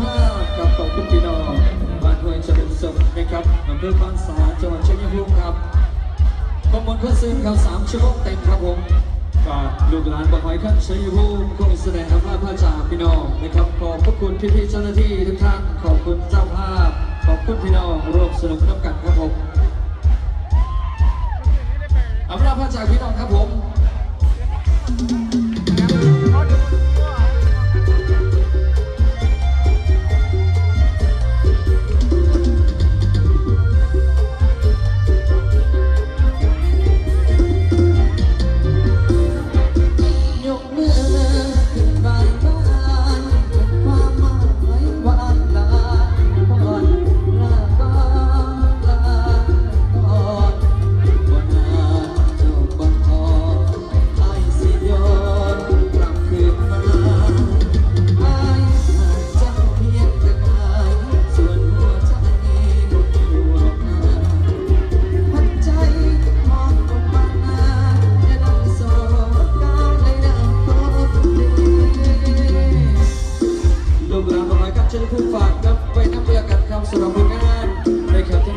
ภาพกับขอบคุณพี่น้องบ้านห้วยเฉลิมศุนะครับอำเภอบางสาจังหวัดชัยภูมิครับขบวนเลข้อซื้อครับสามชั่วโมงเต็มครับผมก็ลูกหลานบอกไวยครับชัยภูมิคงแสดงอำนาจพระจ่าพี่น้องนะครับขอบพระคุณพี่ๆเจ้าหน้าที่ทุกท่านขอบคุณเจ้าภาพ ขอบคุณพี่น้องร่วมสนุกร่วกันครับผมอำนาจพระจ่าพี่น้องครับผม สุรับผลงานในครับ